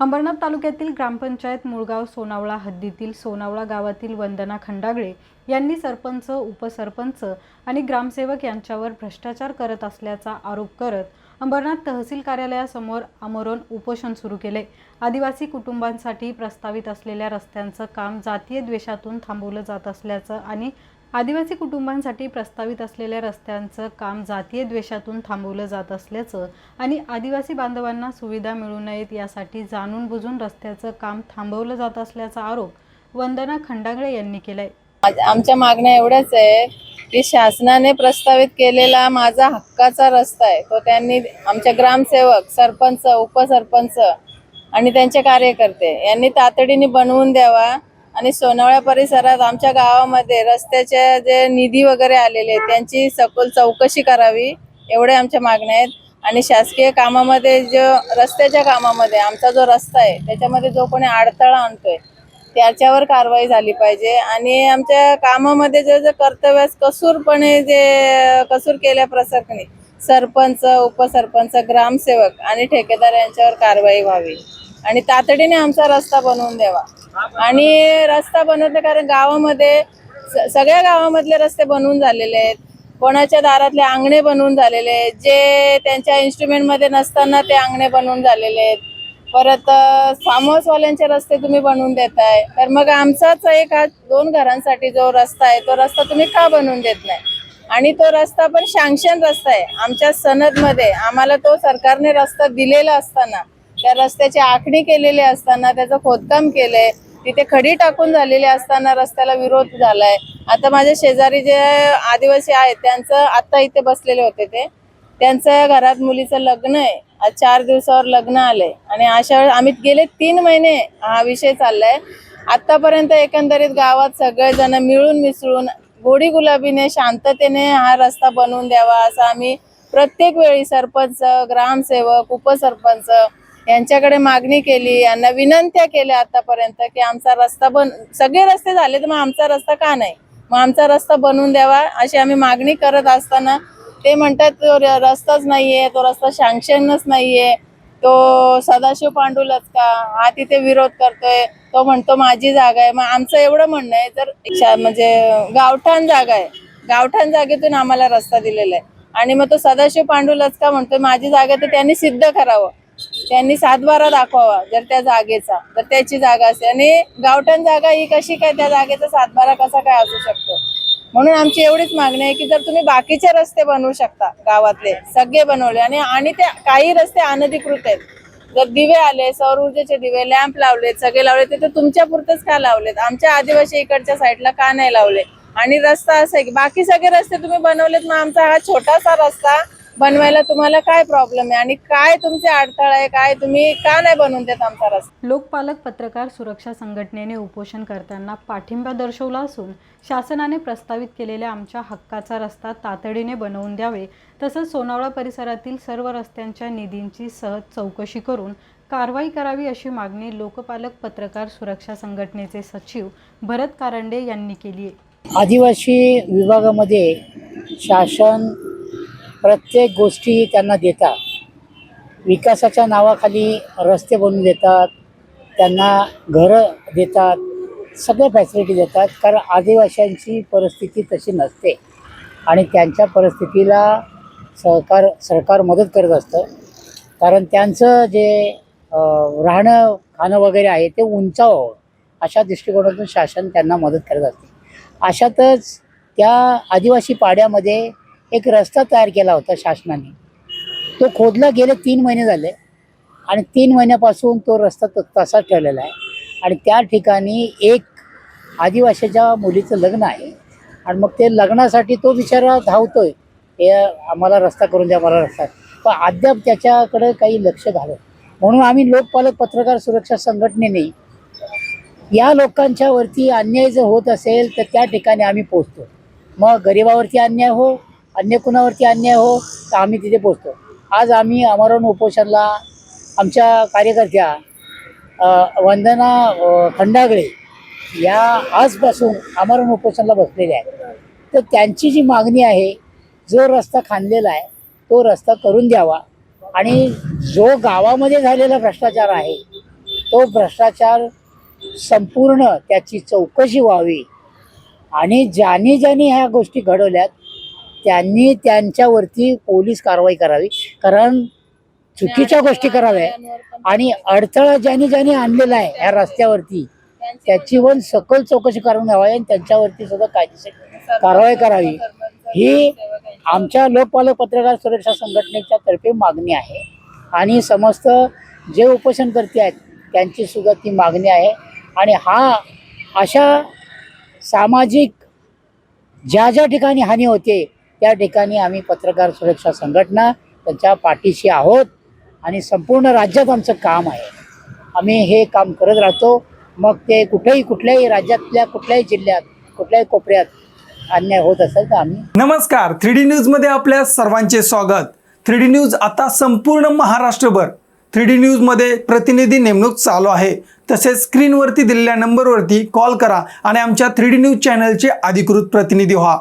अंबरनाथ तालुक्यातील ग्रामपंचायत मुळगाव सोनावळा हद्दीतील सोनावळा गावातील वंदना खंडागळे यांनी सरपंच उपसरपंच आणि ग्रामसेवक यांच्यावर भ्रष्टाचार करत असल्याचा आरोप करत अंबरनाथ तहसील कार्यालयासमोर आमरण उपोषण सुरू केले. आदिवासी कुटुंबांसाठी प्रस्तावित असलेल्या रस्त्यांचं काम जातीय द्वेषातून थांबवलं जात असल्याचं आणि आदिवासी कुटुंबांसाठी प्रस्तावित असलेल्या रस्त्यांचं काम जातीय द्वेषातून थांबवलं जात असल्याचं आणि आदिवासी बांधवांना सुविधा मिळू नयेत यासाठी जाणून बुजून रस्त्याचं काम थांबवलं जात असल्याचा आरोप वंदना खंडागळे यांनी केलाय. आज- आमच्या मागण्या एवढ्याच आहे की शासनाने प्रस्तावित केलेला माझा हक्काचा रस्ता आहे. तो त्यांनी आमच्या ग्रामसेवक सरपंच उपसरपंच आणि त्यांचे कार्यकर्ते यांनी तातडीने बनवून द्यावा. आणि सोनावळ्या परिसरात आमच्या गावामध्ये रस्त्याचे जे निधी वगैरे आलेले आहेत त्यांची सखोल चौकशी करावी एवढे आमच्या मागण्या आहेत. आणि शासकीय कामामध्ये जो रस्त्याच्या कामामध्ये आमचा जो रस्ता आहे त्याच्यामध्ये जो कोणी अडथळा आणतोय त्याच्यावर कारवाई झाली पाहिजे. आणि आमच्या कामामध्ये जे जे कर्तव्यास कसूरपणे जे कसूर केल्याप्रसंगी सरपंच उपसरपंच ग्रामसेवक आणि ठेकेदार यांच्यावर कारवाई व्हावी. आणि तातडीने आमचा रस्ता बनवून द्यावा. आणि रस्ता बनवते कारण गावामध्ये स- सगळ्या गावामधले रस्ते बनवून झालेले आहेत. कोणाच्या दारातले अंगणे बनवून झालेले आहेत. जे त्यांच्या इन्स्ट्रुमेंटमध्ये नसताना ते अंगणे बनवून झालेले आहेत. परत फार्महाऊसवाल्यांचे रस्ते तुम्ही बनवून देताय. तर मग आमचाच एक हा दोन घरांसाठी जो रस्ता आहे तो रस्ता तुम्ही का बनवून देत नाही? आणि तो रस्ता पण शांक्शन रस्ता आहे. आमच्या सनदमध्ये आम्हाला तो सरकारने रस्ता दिलेला असताना त्या रस्त्याची आखणी केलेली असताना त्याचं खोदकाम केलंय तिथे खडी टाकून झालेली असताना रस्त्याला विरोध झालाय. आता माझ्या शेजारी जे आदिवासी आहेत त्यांचं आता इथे बसलेले होते ते. त्यांचं घरात मुलीचं लग्न आहे. आज चार दिवसावर लग्न आलंय. आणि अशा वेळेस आम्ही गेले तीन महिने हा विषय चाललाय. आतापर्यंत एकंदरीत गावात सगळेजण मिळून मिसळून गोडी गुलाबीने शांततेने हा रस्ता बनवून द्यावा असं आम्ही प्रत्येक वेळी सरपंच ग्रामसेवक उपसरपंच यांच्याकडे मागणी केली यांना विनंत्या केल्या आतापर्यंत की आमचा रस्ता बन सगळे रस्ते झाले तर मग आमचा रस्ता का नाही? मग आमचा रस्ता बनवून द्यावा अशी आम्ही मागणी करत असताना ते म्हणतात तो रस्ताच नाहीये तो रस्ता सँक्शनच नाहीये. तो सदाशिव पांडू लचका हा तिथे विरोध करतोय. तो म्हणतो माझी जागा आहे. मग आमचं एवढं म्हणणं आहे तर म्हणजे गावठाण जागा आहे. गावठाण जागेतून आम्हाला रस्ता दिलेला आहे. आणि मग तो सदाशिव पांडू लचका म्हणतोय माझी जागा आहे, तर त्यांनी सिद्ध करावं. त्यांनी सातबारा दाखवावा जर त्या जागेचा तर त्याची जागा असते आणि गावठाण जागा ही कशी काय त्या जागेचा सातबारा कसा काय असू शकतो? म्हणून आमची एवढीच मागणी आहे की जर तुम्ही बाकीचे रस्ते बनवू शकता गावातले सगळे बनवले आणि आणि ते काही रस्ते अनधिकृत आहेत. जर दिवे आले सौर ऊर्जेचे दिवे लॅम्प लावलेत सगळे लावले ते तर तुमच्या पुरतच का लावलेत? आमच्या आदिवासी इकडच्या साईडला का नाही लावले? आणि रस्ता असा आहे की बाकी सगळे रस्ते तुम्ही बनवलेत मग आमचा हा छोटासा रस्ता बनवायला तुम्हाला काय प्रॉब्लेम आहे? आणि काय तुमचे अडथळा आहे? काय तुम्ही का नाही बनवून देत आमचा रस्ता? लोकपालक पत्रकार सुरक्षा संघटनेने उपोषण करताना पाठिंबा दर्शवला असून शासनाने प्रस्तावित केलेल्या आमच्या हक्काचा रस्ता तातडीने बनवून द्यावे तसंच सोनावळा परिसरातील सर्व रस्त्यांच्या निधींची सहज चौकशी करून कारवाई करावी अशी मागणी लोकपालक पत्रकार सुरक्षा संघटनेचे सचिव भरत कारंडे यांनी केली आहे. आदिवासी विभागामध्ये शासन प्रत्येक गोष्टी त्यांना देतात. विकासाच्या नावाखाली रस्ते बनवून देतात त्यांना घरं देतात सगळ्या फॅसिलिटी देतात कारण आदिवाशांची परिस्थिती तशी नसते. आणि त्यांच्या परिस्थितीला सहकार सरकार मदत करत असतं. कारण त्यांचं जे राहणं खाणं वगैरे आहे ते उंचावं. अशा दृष्टिकोनातून शासन त्यांना मदत करत असते. अशातच त्या आदिवासी पाड्यामध्ये एक रस्ता तयार केला होता शासनाने. तो खोदला गेले तीन महिने झाले आणि तीन महिन्यापासून तो रस्ता त- तसाच ठेवलेला आहे. आणि त्या ठिकाणी एक आदिवासीच्या मुलीचं लग्न आहे. आणि मग ते लग्नासाठी तो बिचारा धावतोय. हे आम्हाला रस्ता करून द्या मला रस्ता. पण अद्याप त्याच्याकडे काही लक्ष घालत म्हणून आम्ही लोकपालक पत्रकार सुरक्षा संघटनेने या लोकांच्यावरती अन्याय जर होत असेल तर त्या ठिकाणी आम्ही पोचतो मग गरिबावरती अन्याय हो अन्य कुणावरती अन्याय हो तर आम्ही तिथे पोचतो आज आम्ही अमरण उपोषणला आमच्या कार्यकर्त्या वंदना खंडागळे या आजपासून अमरण उपोषणला बसलेल्या आहेत. तर त्यांची जी मागणी आहे जो रस्ता खांदलेला आहे तो रस्ता करून द्यावा. आणि जो गावामध्ये झालेला भ्रष्टाचार आहे तो भ्रष्टाचार संपूर्ण त्याची चौकशी व्हावी. आणि ज्यांनी ज्यांनी ह्या गोष्टी घडवल्यात त्यांनी त्यांच्यावरती पोलीस कारवाई करावी. कारण चुकीच्या गोष्टी कराव्या. आणि अडथळा ज्यांनी ज्यांनी आणलेला आहे ह्या रस्त्यावरती त्याची पण सखोल चौकशी करून घ्यावी आणि त्यांच्यावरती सुद्धा कायदेशीर कारवाई करावी. ही आमच्या लोकपालक पत्रकार सुरक्षा संघटनेच्या तर्फे मागणी आहे. आणि समस्त जे उपोषणकर्ते आहेत त्यांची सुद्धा ती मागणी आहे. आणि हा अशा सामाजिक ज्या ज्या ठिकाणी हानी होते त्या ठिकाणी आम्ही पत्रकार सुरक्षा संघटना त्यांच्या पाठीशी आहोत आणि संपूर्ण राज्यात आमचं काम आहे. आम्ही हे काम करत राहतो. मग ते कुठेही कुठल्याही राज्यातल्या कुठल्याही जिल्ह्यात कुठल्याही कोपऱ्यात अन्याय होत असेल तर आम्ही नमस्कार. थ्री डी न्यूजमध्ये आपल्या सर्वांचे स्वागत. थ्री डी न्यूज आता संपूर्ण महाराष्ट्रभर. थ्री डी न्यूजमध्ये प्रतिनिधी नेमणूक चालू आहे. तसेच स्क्रीनवरती दिलेल्या नंबरवरती कॉल करा आणि आमच्या थ्री डी न्यूज चॅनलचे अधिकृत प्रतिनिधी व्हा.